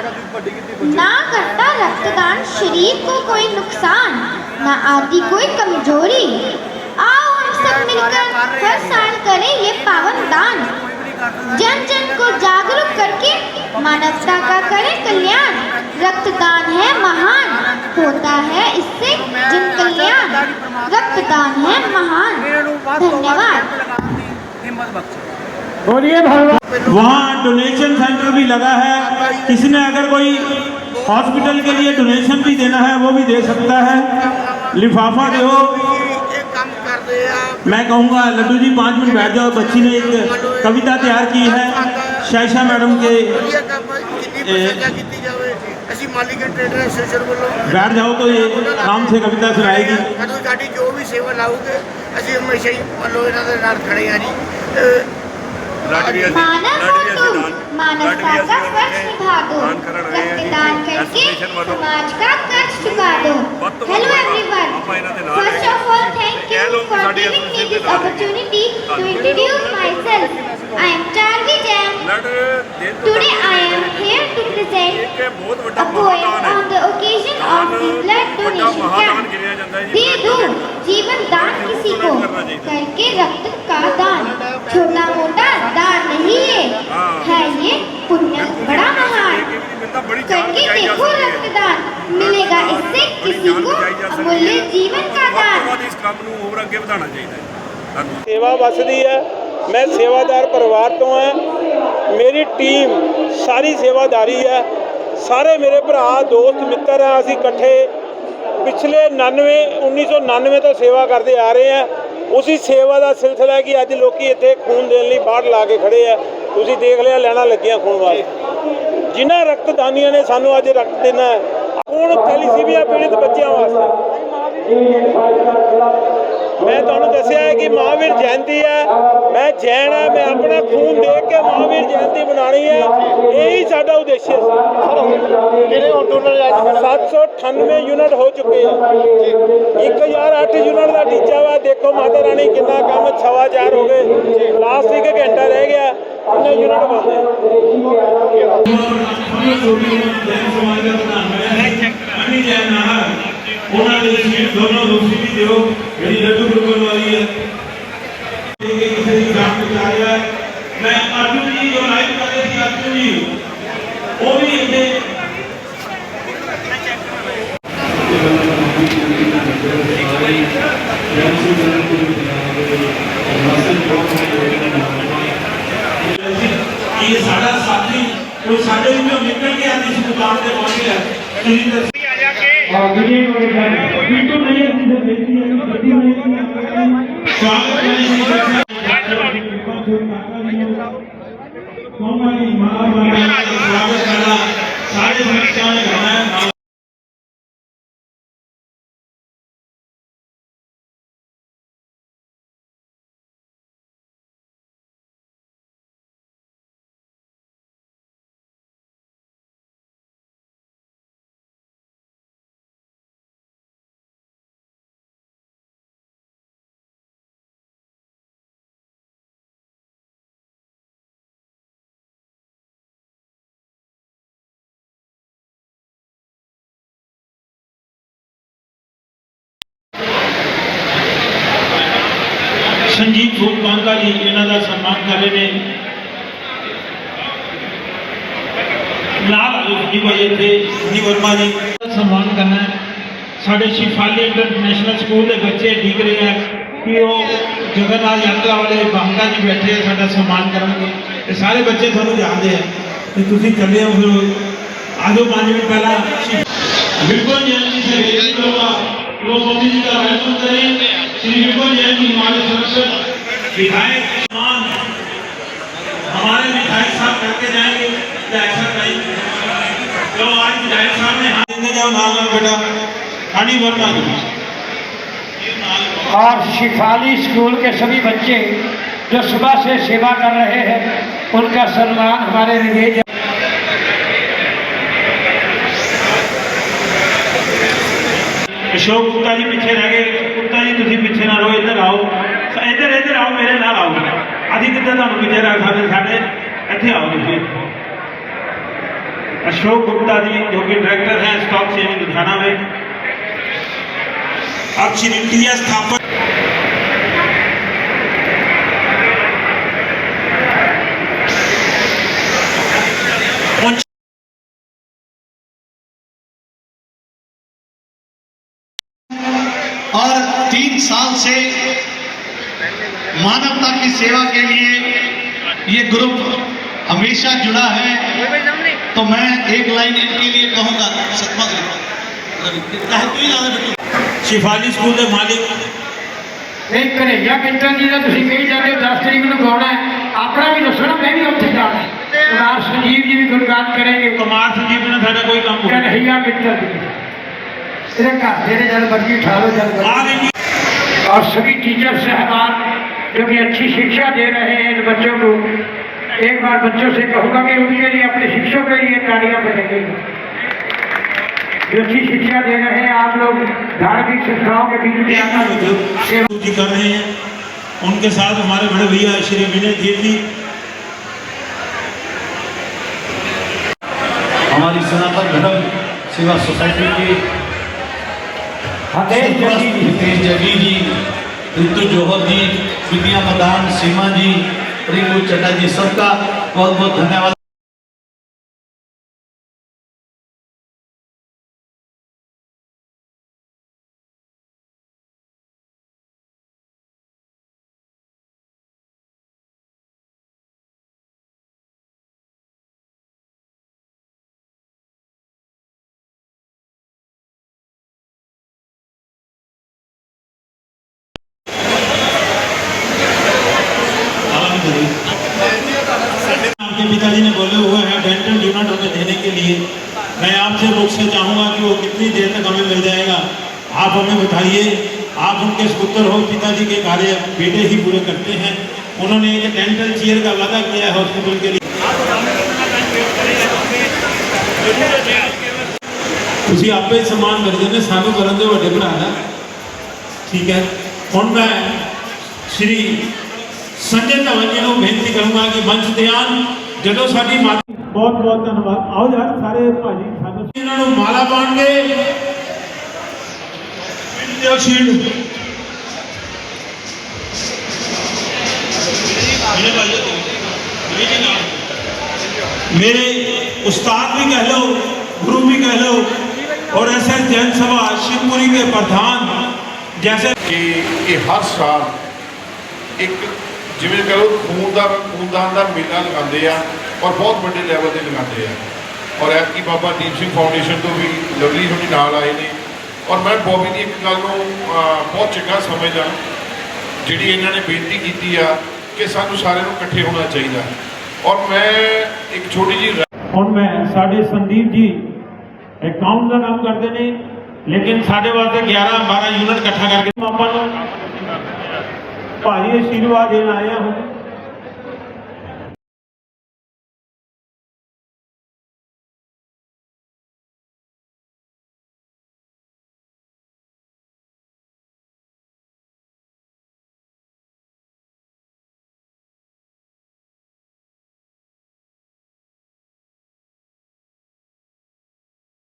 ना करता रक्तदान शरीर को कोई नुकसान ना आती कोई कमज़ोरी। आओ हम सब मिलकर हर साल करें ये पावन दान। जन जन को जागरूक करके मानवता का करें कल्याण। रक्तदान है महान होता है इससे जन कल्याण। रक्तदान है महान। धन्यवाद। ਹਿੰਮਤ ਬਖਸ਼ੇ बोलिए भगवान वहाँ डोनेशन सेंटर भी लगा है किसी ने अगर कोई हॉस्पिटल के लिए डोनेशन भी देना है वो भी दे सकता है लिफाफा दो ਇਹ ਕੰਮ ਕਰਦੇ ਆ मैं कहूँगा लड्डू जी पाँच मिनट बैठ जाओ बच्ची ने एक कविता तैयार की है शायशा मैडम के ਵਧੀਆ ਕੰਮ ਜਿੰਨੀ ਪ੍ਰਸ਼ੰਸਾ ਕੀਤੀ ਜਾਵੇ ਅਸੀਂ ਮਾਲੀਕ ਟ੍ਰੇਡਰ ਐਸੋਸੀਏਸ਼ਨ ਵੱਲੋਂ बैठ जाओ तो ये आराम से कविता सुनाएगी ਸਾਨੂੰ ਸਾਡੀ ਜੋ ਵੀ ਸੇਵਾ ਲਾਓਗੇ ਅਸੀਂ ਹਮੇਸ਼ਾ ਹੀ ਮੰਨੋ ਇਹਨਾਂ ਦੇ ਨਾਲ ਖੜੇ ਆ ਜੀ ਅਹ मानव हो तुम। मानवता का फ़र्ज़ निभा दो। रक्तदान करके समाज का कर्ज चुका दो। Hello everyone first of all thank you for giving me this opportunity to introduce myself I am Charvi Today I am here to present a poem on the occasion of the blood donation camp. दे दो। जीवन दान किसी को करके रक्त का दान करके देखो रक्तदान मिलेगा इससे किसी को अमूल्य जीवन का दान ਇਸ ਕੰਮ ਨੂੰ ਹੋਰ ਅੱਗੇ ਵਧਾਉਣਾ ਚਾਹੀਦਾ ਹੈ ਧੰਨਵਾਦ ਸੇਵਾ ਵਸਦੀ ਹੈ ਮੈਂ ਸੇਵਾਦਾਰ ਪਰਿਵਾਰ ਤੋਂ ਹਾਂ ਮੇਰੀ ਟੀਮ ਸਾਰੀ ਸੇਵਾਦਾਰੀ ਹੈ ਸਾਰੇ ਮੇਰੇ ਭਰਾ ਦੋਸਤ ਮਿੱਤਰ ਆ ਅਸੀਂ ਇਕੱਠੇ ਪਿਛਲੇ 99 1999 ਤੋਂ ਸੇਵਾ ਕਰਦੇ ਆ ਰਹੇ ਆ ਉਸੇ ਸੇਵਾ ਦਾ ਸਿਲਸਿਲਾ ਹੈ ਕਿ ਅੱਜ ਲੋਕੀ ਇੱਥੇ ਖੂਨ ਦੇਣ ਲਈ ਬਾਹਰ ਲਾ ਕੇ ਖੜੇ ਆ ਤੁਸੀਂ ਦੇਖ ਲਿਆ ਲੈਣਾ ਲੱਗੀਆਂ ਖੂਨ ਵਾਸਤੇ ਜਿਨ੍ਹਾਂ ਰਕਤਦਾਨੀਆਂ ਨੇ ਸਾਨੂੰ ਅੱਜ ਰਕਤ ਦੇਣਾ ਹੈ ਖੂਨ ਥੈਲੀਸੀਮੀਆ ਪੀੜਿਤ ਬੱਚਿਆਂ ਵਾਸਤੇ? ਮੈਂ ਤੁਹਾਨੂੰ ਦੱਸਿਆ ਹੈ ਕਿ ਮਹਾਵੀਰ ਜਯੰਤੀ ਹੈ। ਮੈਂ ਜੈਨ ਹਾਂ ਮੈਂ ਆਪਣਾ ਖੂਨ ਦੇ ਕੇ ਮਹਾਵੀਰ ਜਯੰਤੀ ਮਨਾਣੀ ਹੈ। ਇਹੀ ਸਾਡਾ ਉਦੇਸ਼ ਸੀ ਕਿਹੜੇ ਹੁਣ 798 ਯੂਨਿਟ ਹੋ ਚੁੱਕੇ ਆ 1008 ਯੂਨਿਟ ਦਾ ਟੀਚਾ ਵਾ। ਦੇਖੋ ਮਾਤਾ ਰਾਣੀ ਕਿੰਨਾ ਕੰਮ ਛਵਾ ਚਾਰ ਹੋ ਗਏ। ਲਾਸਟ ਇੱਕ ਘੰਟਾ ਰਹਿ ਗਿਆ। ਉਹਨਾਂ ਦੇ ਸੀਟ ਦੋਨੋਂ ਰੂਸੀ ਵੀ ਦਿਓ ਜਿਹੜੀ ਲੱਡੂ ਗੁਰਗੁਰ ਵਾਲੀ ਹੈ में निकल के आती है दुकान पे पहुँची है बिल्कुल नहीं अच्छी से बेचती है गड्डी नहीं स्वागत है इसी तरह माँ स्वागत करना सारी संख्या में घना ਸੰਜੀਤ ਫੂਲ ਬਾਂਕਾ ਜੀ ਇਹਨਾਂ ਦਾ ਸਨਮਾਨ ਕਰ ਰਹੇ ਨੇ ਨਾਲ ਆਇਓ ਜੀ ਭਾਈ ਇੱਥੇ ਜੀ ਵਰਮਾ ਜੀ ਦਾ ਸਨਮਾਨ ਕਰਨਾ ਹੈ ਸਾਡੇ ਸ਼ਿਫਾਲੀ ਇੰਟਰਨੈਸ਼ਨਲ ਸਕੂਲ ਦੇ ਬੱਚੇ ਡਿੱਗ ਰਹੇ ਆ ਕਿ ਉਹ ਜਗਨਨਾਥ ਯਾਤਰਾ ਵਾਲੇ ਬਾਂਕਾ ਜੀ ਬੈਠੇ ਆ ਸਾਡਾ ਸਨਮਾਨ ਕਰਨਗੇ ਤੇ ਸਾਰੇ ਬੱਚੇ ਤੁਹਾਨੂੰ ਜਾਣਦੇ ਆ ਤੇ ਤੁਸੀਂ ਚੱਲੇ ਹੋ ਫਿਰ ਆਜੋ 5 ਮਿੰਟ ਪਹਿਲਾਂ ਸ਼ਿ- बिल्कुल जैन जी से विनती करूंगा लोग मोदी जी का वेलकम करें श्री बिल्कुल जैन जी विधायक हमारे विधायक साहब करके जाएँगे ऐसा कहीं तो आज विधायक साहब ने हाथ बेटा? वर्मा और शिफाली स्कूल के सभी बच्चे जो सुबह से सेवा कर रहे हैं, उनका सम्मान हमारे लिए अशोक गुप्ता जी पीछे रह गए गुप्ता जी ਤੁਸੀਂ ਪਿੱਛੇ ਨਾ ਰਹੋ ਇੱਧਰ ਆਓ ਸ- ਇੱਧਰ ਇੱਧਰ ਆਓ ਮੇਰੇ ਨਾਲ ਆਓ ਅਸੀਂ ਕਿੱਦਾਂ ਤੁਹਾਨੂੰ ਪਿੱਛੇ ਰੱਖ ਸਕਦੇ ਸਾਡੇ ਇੱਥੇ ਆਓ ਤੁਸੀਂ अशोक गुप्ता जी जो कि डायरेक्टर हैं स्टॉक एक्सचेंज लुधियाना में अक्षर इंडिया स्थापक साल से मानवता की सेवा के लिए ये ग्रुप हमेशा जुड़ा है तो मैं एक लाइन इनके लिए कहूंगा सतमा शिफाली स्कूल के मालिक ਨਹੀਂ ਕਨਈਆ ਮਿੰਟਰ ਜੀ ਦਾ ਤੁਸੀਂ ਕਹੀ ਜਾਂਦੇ ਹੋ 10 ਤਰੀਕ ਨੂੰ ਗਾਉਣਾ ਹੈ ਆਪਣਾ ਵੀ ਦੱਸੋ ਨਾ ਮੈਂ ਵੀ ਉੱਥੇ ਜਾਣਾ ਹੈ ਸਰਦਾਰ ਸੰਜੀਵ ਜੀ ਵੀ ਗੁਣਗਾਨ ਕਰਨਗੇ कुमार संजीव ने साढ़ा कोई काम किया ਕਨਈਆ ਮਿੰਟਰ ਜੀ ਇਹਦੇ ਘਰ ਦੇ ਨੇ ਜਦ ਮਰਜੀ ਉਠਾ ਲਓ ਜਦ आ मर्जी। गई और सभी टीचर साहबान जो कि अच्छी शिक्षा दे रहे हैं इन बच्चों को एक बार बच्चों से कहूँगा कि उनके लिए अपने शिक्षकों के लिए तालियाँ बजेंगी जो अच्छी शिक्षा दे रहे हैं आप लोग धार्मिक संस्थाओं के बीच में जी कर रहे हैं। उनके साथ हमारे बड़े भैया श्री विनय देव जी हमारी सनातन धर्म सेवा सोसाइटी के हतेश जगी जी, रितु जौहर जी, विद्या मदान सीमा जी, रिंकू चड्डा जी सबका बहुत बहुत धन्यवाद। पिताजी ने बोले हुए हैं डेंटल यूनिट हमें देने के लिए मैं आपसे मुझ से चाहूँगा कि वो कितनी देर तक हमें मिल जाएगा आप हमें बताइए आप उनके पुत्र हो पिताजी के कार्य बेटे ही पूरे करते हैं उन्होंने एक डेंटल चेयर का वादा किया है हॉस्पिटल के लिए ਤੁਸੀਂ ਆਪੇ ਸਨਮਾਨ ਕਰਦੇ ਨੇ ਸਾਨੂੰ ਕਰਨ ਦੇ ਵੱਡੇ ਭਰਾ ਦਾ ਠੀਕ ਹੈ ਹੁਣ ਮੈਂ ਸ਼੍ਰੀ ਸੰਜੇ ਧਵਨ ਜੀ ਨੂੰ ਬੇਨਤੀ ਕਰੂੰਗਾ ਕਿ ਮੰਚ ਤੇ ਆਉਣ ਜਦੋਂ ਸਾਡੀ ਮਾਤਾ ਬਹੁਤ ਬਹੁਤ ਧੰਨਵਾਦ ਆਓ ਯਾਰ ਸਾਰੇ ਭਾਜੀ ਸਾਨੂੰ ਇਹਨਾਂ ਨੂੰ ਮਾਲਾ ਪਾਉਣਗੇ ਦਿਓ ਸ਼ੀਲਡ ਮੇਰੇ ਭਾਈ ਮੇਰੇ ਨਾਲ मेरे उस्ताद भी कह लो गुरु भी कह लो और ऐसे जैन सभा शिवपुरी के प्रधान जैसे ਕਿ ਇਹ ਹਰ ਸਾਲ ਇੱਕ ਜਿਵੇਂ ਕਹੋ ਖੂਨ ਦਾ, ਖੂਨਦਾਨ ਦਾ ਮੇਲਾ ਲਗਾਉਂਦੇ ਆ ਔਰ ਬਹੁਤ ਵੱਡੇ ਲੈਵਲ ਤੇ ਲਗਾਉਂਦੇ ਆ। ਔਰ ਐਤਕੀ ਬਾਬਾ ਦੀਪ ਸਿੰਘ ਫਾਊਂਡੇਸ਼ਨ ਤੋਂ ਵੀ ਲਵਲੀ ਹੁਣੀ ਨਾਲ ਆਏ ਨੇ। ਔਰ ਮੈਂ ਬੋਬੀ ਦੀ ਇੱਕ ਗੱਲ ਨੂੰ ਬਹੁਤ ਚੰਗਾ ਸਮਝਦਾ, ਜਿਹੜੀ ਇਹਨਾਂ ਨੇ ਬੇਨਤੀ ਕੀਤੀ ਆ ਕਿ ਸਾਨੂੰ ਸਾਰਿਆਂ ਨੂੰ ਇਕੱਠੇ ਹੋਣਾ ਚਾਹੀਦਾ। ਔਰ ਮੈਂ ਇੱਕ ਛੋਟੀ ਜਿਹੀ ਹੁਣ ਮੈਂ, ਸਾਡੇ ਸੰਦੀਪ ਜੀ ਅਕਾਊਂਟ ਦਾ ਕੰਮ ਕਰਦੇ ਨੇ, ਲੇਕਿਨ ਸਾਡੇ ਵਾਸਤੇ 11 12 ਯੂਨਿਟ ਇਕੱਠਾ ਕਰਕੇ ਆਪਾਂ ਨੂੰ ਭਾਰੀ ਆਸ਼ੀਰਵਾਦ ਦੇਣ ਆਇਆ ਹਾਂ